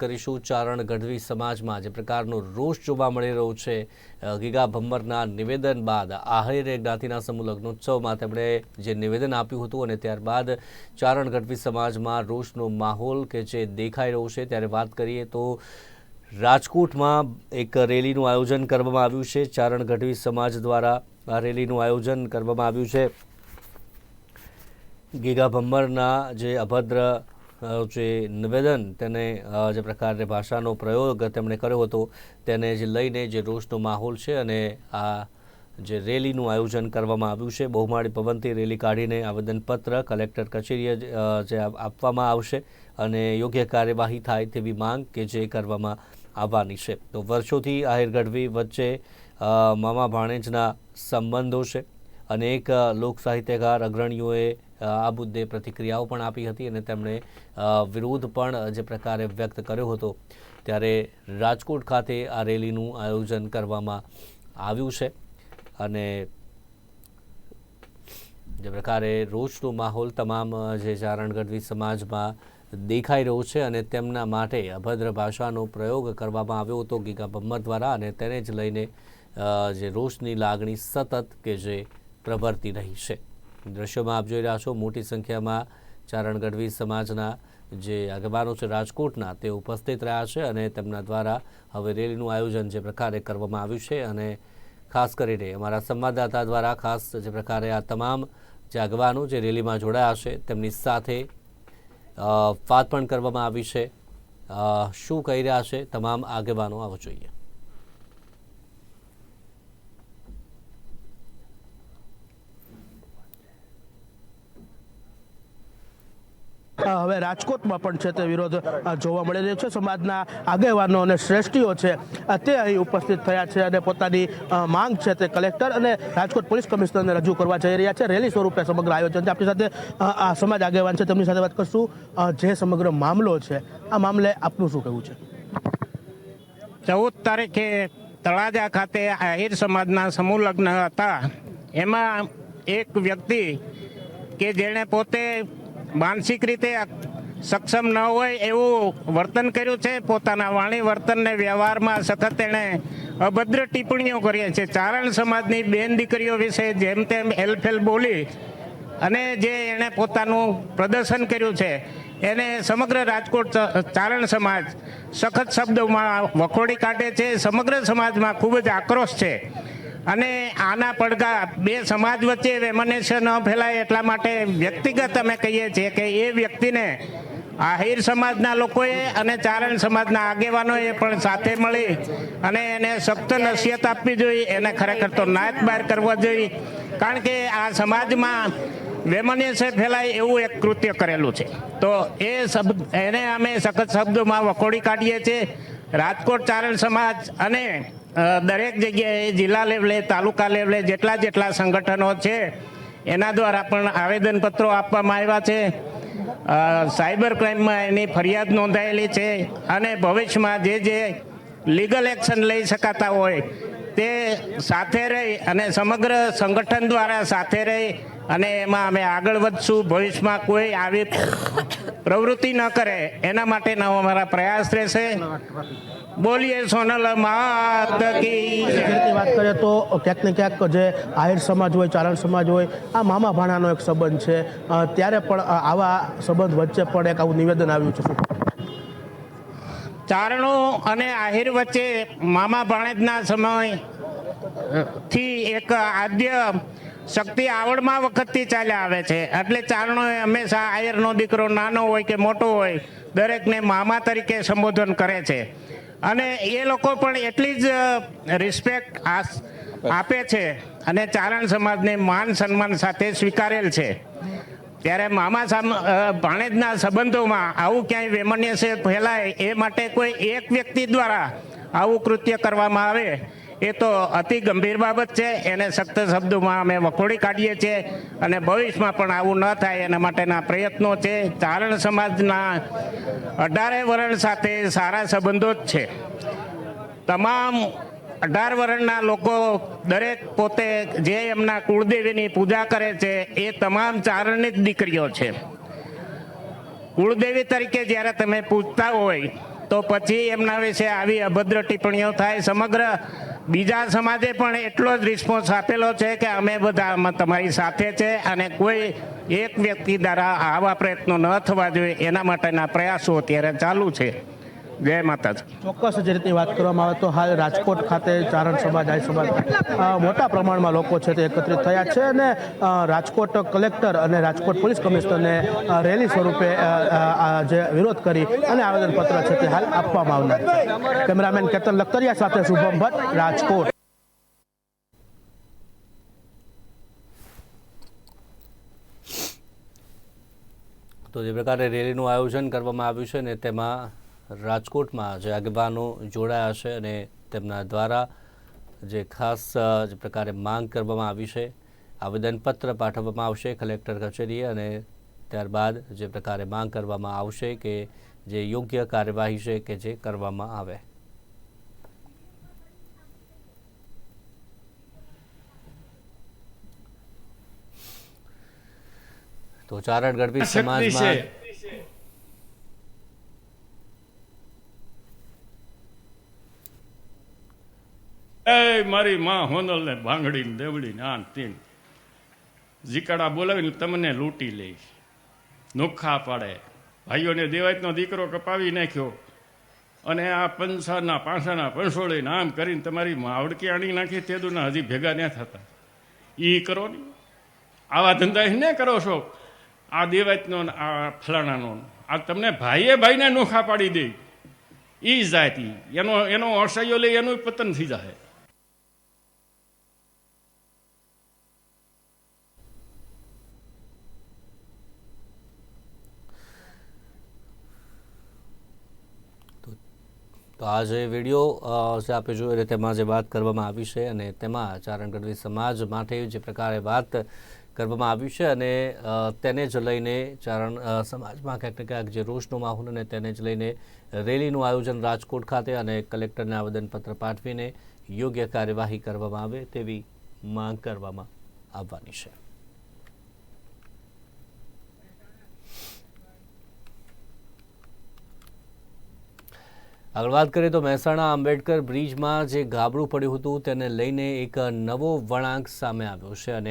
કરીશું. ચારણ ગઢવી સમાજમાં જે પ્રકારનો રોષ જોવા મળી રહ્યો છે ગીગા ભમ્મરના નિવેદન બાદ આહિરે જ્ઞાતિના સમૂહ લગ્નોત્સવમાં તેમણે જે નિવેદન આપ્યું હતું અને ત્યારબાદ ચારણ ગઢવી સમાજમાં રોષનો માહોલ કે જે દેખાઈ રહ્યો છે ત્યારે વાત કરીએ તો રાજકોટમાં એક રેલીનું આયોજન કરવામાં આવ્યું છે. ચારણ ગઢવી સમાજ દ્વારા આ રેલીનું આયોજન કરવામાં આવ્યું છે. ગીગા ભમ્મરના જે અભદ્ર જે નિવેદન તેને જે પ્રકારે ભાષાનો પ્રયોગ તેમણે કર્યો હતો, તેને જે લઈને જે રોષનો માહોલ છે અને આ જે રેલીનું આયોજન કરવામાં આવ્યું છે, બહુમાળી પવનથી રેલી કાઢીને આવેદનપત્ર કલેક્ટર કચેરીએ જે આપવામાં આવશે અને યોગ્ય કાર્યવાહી થાય તેવી માંગ કે જે કરવામાં આવવાની છે. તો વર્ષોથી આહિર ગઢવી વચ્ચે મામા ભાણેજના સંબંધો છે અનેક લોક સાહિત્યકાર અગ્રણીઓએ આ મુદ્દે પ્રતિક્રિયાઓ પણ આપી હતી અને તેમણે વિરોધ પણ જે પ્રકારે વ્યક્ત કર્યો હતો, ત્યારે રાજકોટ ખાતે આ રેલીનું આયોજન કરવામાં આવ્યું છે. અને જે પ્રકારે રોજનો માહોલ તમામ જે ચારણ ગઢવી સમાજમાં દેખાઈ રહ્યો છે અને તેમના માટે અભદ્ર ભાષાનો પ્રયોગ કરવામાં આવ્યો હતો ગીગા બમ્મર દ્વારા અને તેને જ લઈને જે રોષની લાગણી સતત કે જે પ્રવર્તી રહી છે. દ્રશ્યોમાં આપ જોઈ રહ્યા છો, મોટી સંખ્યામાં ચારણ ગઢવી સમાજના જે આગેવાનો છે રાજકોટના, તે ઉપસ્થિત રહ્યા છે અને તેમના દ્વારા હવે રેલીનું આયોજન જે પ્રકારે કરવામાં આવ્યું છે અને ખાસ કરીને અમારા સંવાદદાતા દ્વારા ખાસ જે પ્રકારે આ તમામ જે આગેવાનો જે રેલીમાં જોડાયા છે, તેમની સાથે વાત પણ કરવામાં આવી છે. શું કહી રહ્યા છે તમામ આગેવાનો? આવો જોઈએ. હવે રાજકોટમાં પણ છે તે વિરોધ જોવા મળી રહ્યો છે. સમાજના આગેવાનો અને શ્રેષ્ઠીઓ છે તે અહીં ઉપસ્થિત થયા છે અને પોતાની માંગ છે તે કલેક્ટર અને રાજકોટ પોલીસ કમિશનરને રજૂ કરવા જઈ રહ્યા છે. રેલી સ્વરૂપે સમગ્ર આયોજન આપણી સાથે આ સમાજ આગેવાન છે. તેમની સાથે વાત કરશું જે સમગ્ર મામલો છે. આ મામલે આપનું શું કહેવું છે? ચૌદ તારીખે તળાજા ખાતે આહિર સમાજના સમૂહ લગ્ન હતા. એમાં એક વ્યક્તિ કે જેણે પોતે માનસિક રીતે સક્ષમ ન હોય એવું વર્તન કર્યું છે. પોતાના વાણી વર્તનને વ્યવહારમાં સખત એણે અભદ્ર ટિપ્પણીઓ કરીએ છે ચારણ સમાજની બેન દીકરીઓ વિશે જેમ તેમ હેલફેલ બોલી અને જે એણે પોતાનું પ્રદર્શન કર્યું છે, એને સમગ્ર રાજકોટ ચારણ સમાજ સખત શબ્દોમાં વખોડી કાઢે છે. સમગ્ર સમાજમાં ખૂબ જ આક્રોશ છે. અને આના પડઘા બે સમાજ વચ્ચે રેમનેશન ન ફેલાય એટલા માટે વ્યક્તિગત અમે કહીએ છીએ કે એ વ્યક્તિને આહિર સમાજના લોકોએ અને ચારણ સમાજના આગેવાનોએ પણ સાથે મળી અને એને સખ્ત નસીહત આપવી જોઈએ. એને ખરેખર તો નાયક બહાર કરવા જોઈએ. કારણ કે આ સમાજમાં વેમનસ્ય ફેલાય એવું એક કૃત્ય કરેલું છે. તો એ શબ્દ, એને અમે સખત શબ્દોમાં વખોડી કાઢીએ છીએ. રાજકોટ ચારણ સમાજ અને દરેક જગ્યાએ જિલ્લા લેવલે, તાલુકા લેવલે જેટલા જેટલા સંગઠનો છે, એના દ્વારા પણ આવેદનપત્રો આપવામાં આવ્યા છે. સાયબર ક્રાઇમમાં એની ફરિયાદ નોંધાયેલી છે અને ભવિષ્યમાં જે જે લીગલ એક્શન લઈ શકાતા હોય તે સાથે રહી અને સમગ્ર સંગઠન દ્વારા સાથે રહી અને એમાં અમે આગળ વધશું. ભવિષ્યમાં કોઈ આવી પ્રવૃત્તિ ન કરે. એના માટેનો અમારા પ્રયાસ રહેશે. બોલીએ સોનલ માત કી. વાત કરીએ તો ક્યાંક ને ક્યાંક જે આહિર સમાજ હોય ચારણ સમાજ હોય આ મામા ભાણાનો એક સંબંધ છે. ત્યારે પણ આવા સંબંધ વચ્ચે પણ એક આવું નિવેદન આવ્યું છે. ચારણો અને આહિર વચ્ચે મામા ભાણેજના સમયથી એક આદ્ય શક્તિ આવડમાં વખતથી ચાલ્યા આવે છે. એટલે ચારણોએ હંમેશા આહિરનો દીકરો નાનો હોય કે મોટો હોય દરેકને મામા તરીકે સંબોધન કરે છે. અને એ લોકો પણ એટલી જ રિસ્પેક્ટ આપે છે અને ચારણ સમાજને માન સન્માન સાથે સ્વીકારેલ છે. ત્યારે મામા ભાણેજના સંબંધોમાં આવું ક્યાંય વેમન્ય છે ફેલાય એ માટે કોઈ એક વ્યક્તિ દ્વારા આવું કૃત્ય કરવામાં આવે એ તો અતિ ગંભીર બાબત છે. એને સખ્ત શબ્દોમાં અમે વખોડી કાઢીએ છીએ અને ભવિષ્યમાં પણ આવું ન થાય એના માટેના પ્રયત્નો છે. ચારણ સમાજના અઢારે વર્ણ સાથે સારા સંબંધો જ છે. તમામ અઢાર વર્ણના લોકો દરેક પોતે જે એમના કુળદેવીની પૂજા કરે છે એ તમામ ચારણની જ દીકરીઓ છે. કુળદેવી તરીકે જ્યારે તમે પૂજતા હોય તો પછી એમના વિશે આવી અભદ્ર ટિપ્પણીઓ થાય. સમગ્ર બીજા સમાજે પણ એટલો જ રિસ્પોન્સ આપેલો છે કે અમે બધા તમારી સાથે છે અને કોઈ એક વ્યક્તિ દ્વારા આવા પ્રયત્નો ન થવા જોઈએ એના માટેના પ્રયાસો અત્યારે ચાલુ છે. જય માતાજી. ચોક્કસ જે રીતની વાત કરવામાં આવે તો હાલ રાજકોટ ખાતે ચારણ સમાજ આય સમાજ મોટા પ્રમાણમાં લોકો છે તે એકત્રિત થયા છે અને રાજકોટ કલેક્ટર અને રાજકોટ પોલીસ કમિશનરને રેલી સ્વરૂપે જે વિરોધ કરી અને આવેદનપત્ર છે તે હાલ આપવામાં આવનાર છે. કેમેરામેન કેતન લખતરિયા સાથે શુભમ ભટ્ટ રાજકોટ. તો જે પ્રકારે રેલીનું આયોજન કરવામાં આવ્યું છે ને તેમાં રાજકોટમાં જે આગેવાનો જોડાયા છે અને તેમના દ્વારા જે ખાસ જે પ્રકારે માંગ કરવામાં આવી છે આવેદનપત્ર પાઠવવામાં આવશે કલેક્ટર કચેરીએ અને ત્યારબાદ જે પ્રકારે માંગ કરવામાં આવશે કે જે યોગ્ય કાર્યવાહી છે કે જે કરવામાં આવે. તો ચારણ ગઢવી સમાજમાં એ મારી માં હોનલ ને ભાંગડી ને દેવડી ને આન તીન જીકાડા બોલાવીને તમને લૂંટી લઈશ નોખા પાડે. ભાઈઓને દેવાયતનો દીકરો કપાવી નાખ્યો. અને આ પંસાના પાંસાના પંસોળીને આમ કરીને તમારી માવડકી આણી નાખી, તે દુના હજી ભેગા ન થતા. એ કરો ને. આવા ધંધા ને કરો છો? આ દેવાયતનો આ ફલાણાનો આ તમને ભાઈએ ભાઈને નોખા પાડી દે. એ જાતિ. એનો એનો અસહ્યો લઈ એનું પતન થઈ જાય તો આ જે વીડિયો જે આપણે જોયો એટલે તેમાં જે વાત કરવામાં આવી છે અને તેમાં ચારણ ગઢવી સમાજ માટે જે પ્રકારે વાત કરવામાં આવી છે અને તેને જ લઈને ચારણ સમાજમાં ક્યાંક ને ક્યાંક જે રોષનો માહોલ અને તેને જ લઈને રેલીનું આયોજન રાજકોટ ખાતે અને કલેક્ટરને આવેદનપત્ર પાઠવીને યોગ્ય કાર્યવાહી કરવામાં આવે તેવી માંગ કરવામાં આવવાની છે. આગળ વાત કરીએ તો મહેસાણા આંબેડકર બ્રિજમાં જે ગાબડું પડ્યું હતું તેને લઈને એક નવો વળાંક સામે આવ્યો છે અને